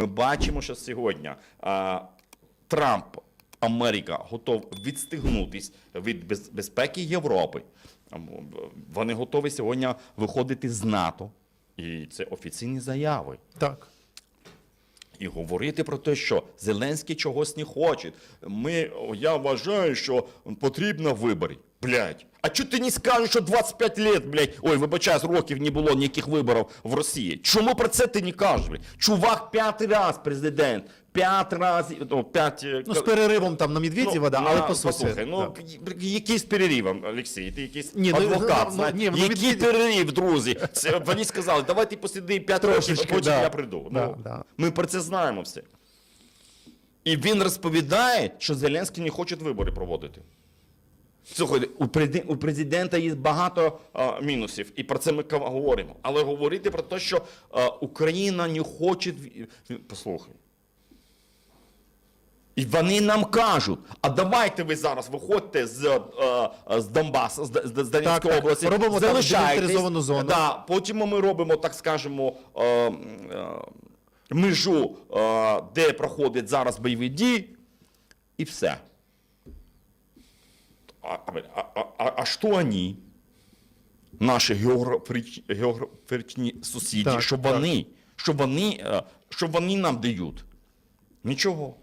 Ми бачимо, що сьогодні а, Трамп, Америка готов відстигнутись від безпеки Європи. Вони готові сьогодні виходити з НАТО. І це офіційні заяви. Так. І говорити про те, що Зеленський чогось не хоче. Ми, я вважаю, що потрібно вибори. Блядь. А чого ти не скажеш, що 25 лет, блядь, ой, вибачаюсь, років не було ніяких виборів в Росії? Чому про це ти не кажеш, блядь? Чувак п'ятий раз президент, п'ять разів, ну, п'ять... е, Ну, з переривом там на Медведєва, да, але по суті. Послухай, ну так. якийсь перерив, Олексій, ти якийсь Ні, ну, адвокат. ну, знаєш. ні, ну, Який Медведєв- перерив, друзі? Це, вони сказали, давай ти посиди 5 років, а потім да. я прийду. Да, ну, да. Ми про це знаємо все. І він розповідає, що Зеленський не хоче вибори проводити. Слухайте, у, президен- у президента є багато а, мінусів, і про це ми говоримо. Але говорити про те, що а, Україна не хоче. Послухай. І вони нам кажуть: а давайте ви зараз виходьте з, з Донбасу, з, з Донецької Так, так. області. Робимо там залишайтесь. демілітаризовану зону. Да, потім ми робимо, так скажемо, межу, де проходять зараз бойові дії, і все. А, а, а, а, що вони, наші географічні, сусіді, сусіди, Так, що так. вони, що вони, е, що вони нам дають? Нічого.